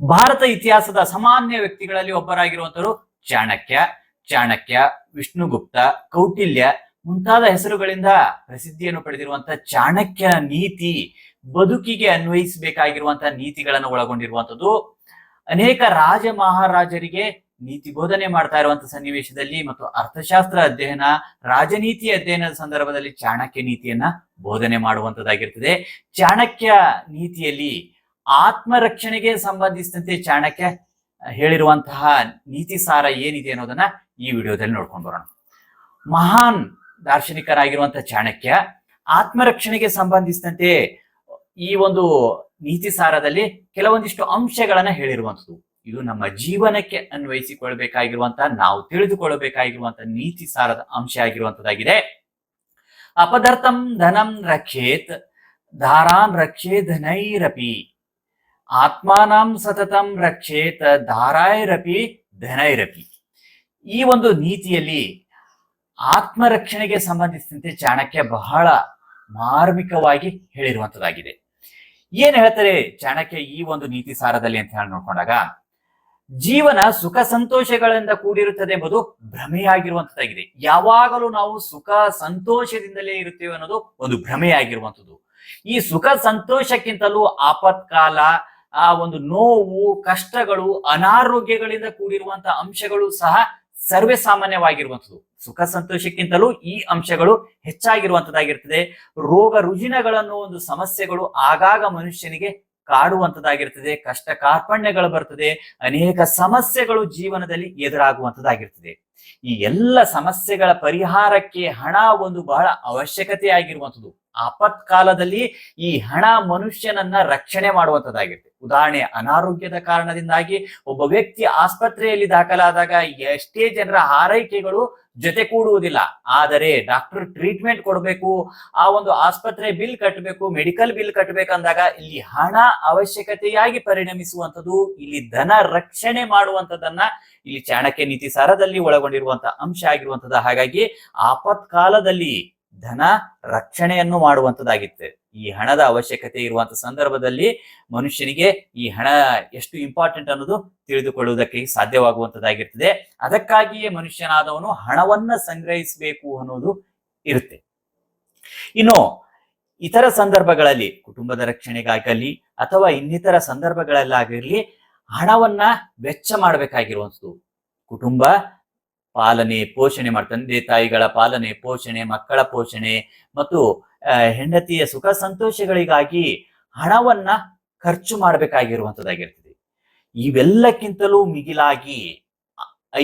ಭಾರತ ಇತಿಹಾಸದ ಸಾಮಾನ್ಯ ವ್ಯಕ್ತಿಗಳಲ್ಲಿ ಒಬ್ಬರಾಗಿರುವಂತವರು ಚಾಣಕ್ಯ. ಚಾಣಕ್ಯ, ವಿಷ್ಣುಗುಪ್ತ, ಕೌಟಿಲ್ಯ ಮುಂತಾದ ಹೆಸರುಗಳಿಂದ ಪ್ರಸಿದ್ಧಿಯನ್ನು ಪಡೆದಿರುವಂತಹ ಚಾಣಕ್ಯನ ನೀತಿ, ಬದುಕಿಗೆ ಅನ್ವಯಿಸಬೇಕಾಗಿರುವಂತಹ ನೀತಿಗಳನ್ನು ಒಳಗೊಂಡಿರುವಂತದ್ದು ಅನೇಕ ರಾಜ ಮಹಾರಾಜರಿಗೆ ನೀತಿ ಬೋಧನೆ ಮಾಡ್ತಾ ಇರುವಂತಹ ಸನ್ನಿವೇಶದಲ್ಲಿ ಮತ್ತು ಅರ್ಥಶಾಸ್ತ್ರ ಅಧ್ಯಯನ, ರಾಜನೀತಿ ಅಧ್ಯಯನದ ಸಂದರ್ಭದಲ್ಲಿ ಚಾಣಕ್ಯ ನೀತಿಯನ್ನ ಬೋಧನೆ ಮಾಡುವಂತದ್ದಾಗಿರ್ತದೆ ಚಾಣಕ್ಯ ನೀತಿಯಲ್ಲಿ ಆತ್ಮರಕ್ಷಣೆಗೆ ಸಂಬಂಧಿಸಿದಂತೆ ಚಾಣಕ್ಯ ಹೇಳಿರುವಂತಹ ನೀತಿ ಸಾರ ಏನಿದೆ ಅನ್ನೋದನ್ನ ಈ ವಿಡಿಯೋದಲ್ಲಿ ನೋಡ್ಕೊಂಡು ಬರೋಣ. ಮಹಾನ್ ದಾರ್ಶನಿಕರಾಗಿರುವಂತಹ ಚಾಣಕ್ಯ, ಆತ್ಮರಕ್ಷಣೆಗೆ ಸಂಬಂಧಿಸಿದಂತೆ ಈ ಒಂದು ನೀತಿ ಸಾರದಲ್ಲಿ ಕೆಲವೊಂದಿಷ್ಟು ಅಂಶಗಳನ್ನ ಹೇಳಿರುವಂಥದ್ದು. ಇದು ನಮ್ಮ ಜೀವನಕ್ಕೆ ಅನ್ವಯಿಸಿಕೊಳ್ಬೇಕಾಗಿರುವಂತಹ ನಾವು ತಿಳಿದುಕೊಳ್ಳಬೇಕಾಗಿರುವಂತಹ ನೀತಿ ಸಾರದ ಅಂಶ ಆಗಿರುವಂತದ್ದಾಗಿದೆ ಅಪದರ್ಥಂ ಧನಂ ರಕ್ಷೇತ್ ಧಾರಾನ್ ರಕ್ಷೇ ಧನೈರಪಿ ಆತ್ಮಾನಂ ಸತತಂ ರಕ್ಷೇತ ಧಾರಾಯರಪಿ ಧನೈರಪಿ. ಈ ಒಂದು ನೀತಿಯಲ್ಲಿ ಆತ್ಮರಕ್ಷಣೆಗೆ ಸಂಬಂಧಿಸಿದಂತೆ ಚಾಣಕ್ಯ ಬಹಳ ಮಾರ್ಮಿಕವಾಗಿ ಹೇಳಿರುವಂತದ್ದಾಗಿದೆ. ಏನ್ ಹೇಳ್ತಾರೆ ಚಾಣಕ್ಯ ಈ ಒಂದು ನೀತಿ ಸಾರದಲ್ಲಿ ಅಂತ ಹೇಳಿ ನೋಡ್ಕೊಂಡಾಗ, ಜೀವನ ಸುಖ ಸಂತೋಷಗಳಿಂದ ಕೂಡಿರುತ್ತದೆ ಎಂಬುದು ಭ್ರಮೆಯಾಗಿರುವಂತದ್ದಾಗಿದೆ. ಯಾವಾಗಲೂ ನಾವು ಸುಖ ಸಂತೋಷದಿಂದಲೇ ಇರುತ್ತೇವೆ ಅನ್ನೋದು ಒಂದು ಭ್ರಮೆಯಾಗಿರುವಂಥದ್ದು ಈ ಸುಖ ಸಂತೋಷಕ್ಕಿಂತಲೂ ಆಪತ್ಕಾಲ ಆ ಒಂದು ನೋವು, ಕಷ್ಟಗಳು, ಅನಾರೋಗ್ಯಗಳಿಂದ ಕೂಡಿರುವಂತಹ ಅಂಶಗಳು ಸಹ ಸರ್ವೇ ಸಾಮಾನ್ಯವಾಗಿರುವಂಥದ್ದು ಸುಖ ಸಂತೋಷಕ್ಕಿಂತಲೂ ಈ ಅಂಶಗಳು ಹೆಚ್ಚಾಗಿರುವಂತದ್ದಾಗಿರ್ತದೆ ರೋಗ ರುಜಿನಗಳನ್ನು ಒಂದು ಸಮಸ್ಯೆಗಳು ಆಗಾಗ ಮನುಷ್ಯನಿಗೆ ಕಾಡುವಂತದ್ದಾಗಿರ್ತದೆ ಕಷ್ಟ ಕಾರ್ಪಣ್ಯಗಳು ಬರ್ತದೆ. ಅನೇಕ ಸಮಸ್ಯೆಗಳು ಜೀವನದಲ್ಲಿ ಎದುರಾಗುವಂತದ್ದಾಗಿರ್ತದೆ ಈ ಎಲ್ಲ ಸಮಸ್ಯೆಗಳ ಪರಿಹಾರಕ್ಕೆ ಹಣ ಒಂದು ಬಹಳ ಅವಶ್ಯಕತೆ ಆಗಿರುವಂಥದ್ದು. ಆಪತ್ಕಾಲದಲ್ಲಿ ಈ ಹಣ ಮನುಷ್ಯನನ್ನ ರಕ್ಷಣೆ ಮಾಡುವಂಥದ್ದಾಗಿರುತ್ತೆ. ಉದಾಹರಣೆ ಅನಾರೋಗ್ಯದ ಕಾರಣದಿಂದಾಗಿ ಒಬ್ಬ ವ್ಯಕ್ತಿ ಆಸ್ಪತ್ರೆಯಲ್ಲಿ ದಾಖಲಾದಾಗ ಎಷ್ಟೇ ಜನರ ಹಾರೈಕೆಗಳು ಜೊತೆ ಕೂಡುವುದಿಲ್ಲ. ಆದರೆ ಡಾಕ್ಟರ್ ಟ್ರೀಟ್ಮೆಂಟ್ ಕೊಡಬೇಕು, ಆ ಒಂದು ಆಸ್ಪತ್ರೆ ಬಿಲ್ ಕಟ್ಟಬೇಕು ಮೆಡಿಕಲ್ ಬಿಲ್ ಕಟ್ಟಬೇಕಂದಾಗ ಇಲ್ಲಿ ಹಣ ಅವಶ್ಯಕತೆಯಾಗಿ ಪರಿಣಮಿಸುವಂಥದ್ದು, ಇಲ್ಲಿ ಧನ ರಕ್ಷಣೆ ಮಾಡುವಂಥದ್ದನ್ನ ಇಲ್ಲಿ ಚಾಣಕ್ಯ ನೀತಿ ಸಾರದಲ್ಲಿ ಒಳಗೊಂಡಿರುವಂತಹ ಅಂಶ ಆಗಿರುವಂತದ್ದು ಹಾಗಾಗಿ ಆಪತ್ಕಾಲದಲ್ಲಿ ಧನ ರಕ್ಷಣೆಯನ್ನು ಮಾಡುವಂತದ್ದಾಗಿತ್ತು ಈ ಹಣದ ಅವಶ್ಯಕತೆ ಇರುವಂತ ಸಂದರ್ಭದಲ್ಲಿ ಮನುಷ್ಯನಿಗೆ ಈ ಹಣ ಎಷ್ಟು ಇಂಪಾರ್ಟೆಂಟ್ ಅನ್ನೋದು ತಿಳಿದುಕೊಳ್ಳುವುದಕ್ಕೆ ಸಾಧ್ಯವಾಗುವಂತದ್ದಾಗಿರ್ತದೆ. ಅದಕ್ಕಾಗಿಯೇ ಮನುಷ್ಯನಾದವನು ಹಣವನ್ನ ಸಂಗ್ರಹಿಸಬೇಕು ಅನ್ನೋದು ಇರುತ್ತೆ. ಇನ್ನು ಇತರ ಸಂದರ್ಭಗಳಲ್ಲಿ ಕುಟುಂಬದ ರಕ್ಷಣೆಗಾಗಲಿ ಅಥವಾ ಇನ್ನಿತರ ಸಂದರ್ಭಗಳಲ್ಲಾಗಿರ್ಲಿ ಹಣವನ್ನ ವೆಚ್ಚ ಮಾಡಬೇಕಾಗಿರುವಂಥದ್ದು ಕುಟುಂಬ ಪಾಲನೆ, ಪೋಷಣೆ ಮಾಡಿ ತಂದೆ ತಾಯಿಗಳ ಪಾಲನೆ, ಪೋಷಣೆ, ಮಕ್ಕಳ ಪೋಷಣೆ ಮತ್ತು ಹೆಂಡತಿಯ ಸುಖ ಸಂತೋಷಗಳಿಗಾಗಿ ಹಣವನ್ನ ಖರ್ಚು ಮಾಡಬೇಕಾಗಿರುವಂತದ್ದಾಗಿರ್ತದೆ ಇವೆಲ್ಲಕ್ಕಿಂತಲೂ ಮಿಗಿಲಾಗಿ,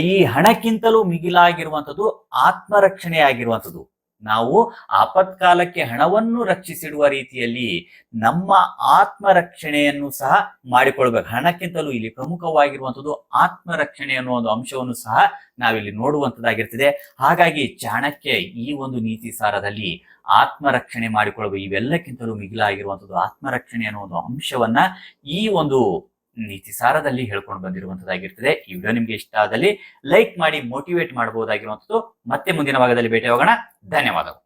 ಈ ಹಣಕ್ಕಿಂತಲೂ ಮಿಗಿಲಾಗಿರುವಂಥದ್ದು ಆತ್ಮರಕ್ಷಣೆ ಆಗಿರುವಂಥದ್ದು ನಾವು ಆಪತ್ಕಾಲಕ್ಕೆ ಹಣವನ್ನು ರಕ್ಷಿಸಿಡುವ ರೀತಿಯಲ್ಲಿ ನಮ್ಮ ಆತ್ಮರಕ್ಷಣೆಯನ್ನು ಸಹ ಮಾಡಿಕೊಳ್ಬೇಕು. ಹಣಕ್ಕಿಂತಲೂ ಇಲ್ಲಿ ಪ್ರಮುಖವಾಗಿರುವಂಥದ್ದು ಆತ್ಮರಕ್ಷಣೆ ಅನ್ನೋ ಒಂದು ಅಂಶವನ್ನು ಸಹ ನಾವಿಲ್ಲಿ ನೋಡುವಂಥದ್ದಾಗಿರ್ತದೆ. ಹಾಗಾಗಿ ಚಾಣಕ್ಯ ಈ ಒಂದು ನೀತಿ ಸಾರದಲ್ಲಿ ಆತ್ಮರಕ್ಷಣೆ ಮಾಡಿಕೊಳ್ಳಬೇಕು. ಇವೆಲ್ಲಕ್ಕಿಂತಲೂ ಮಿಗಿಲಾಗಿರುವಂಥದ್ದು ಆತ್ಮರಕ್ಷಣೆ ಅನ್ನೋ ಒಂದು ಅಂಶವನ್ನ ಈ ಒಂದು ನೀತಿ ಸಾರದಲ್ಲಿ ಹೇಳ್ಕೊಂಡು ಬಂದಿರುವಂತದ್ದಾಗಿರ್ತದೆ. ಈ ವಿಡಿಯೋ ನಿಮ್ಗೆ ಇಷ್ಟ ಆದಲ್ಲಿ ಲೈಕ್ ಮಾಡಿ, ಮೋಟಿವೇಟ್ ಮಾಡಬಹುದಾಗಿರುವಂಥದ್ದು ಮತ್ತೆ ಮುಂದಿನ ಭಾಗದಲ್ಲಿ ಭೇಟಿ ಹೋಗೋಣ ಧನ್ಯವಾದಗಳು.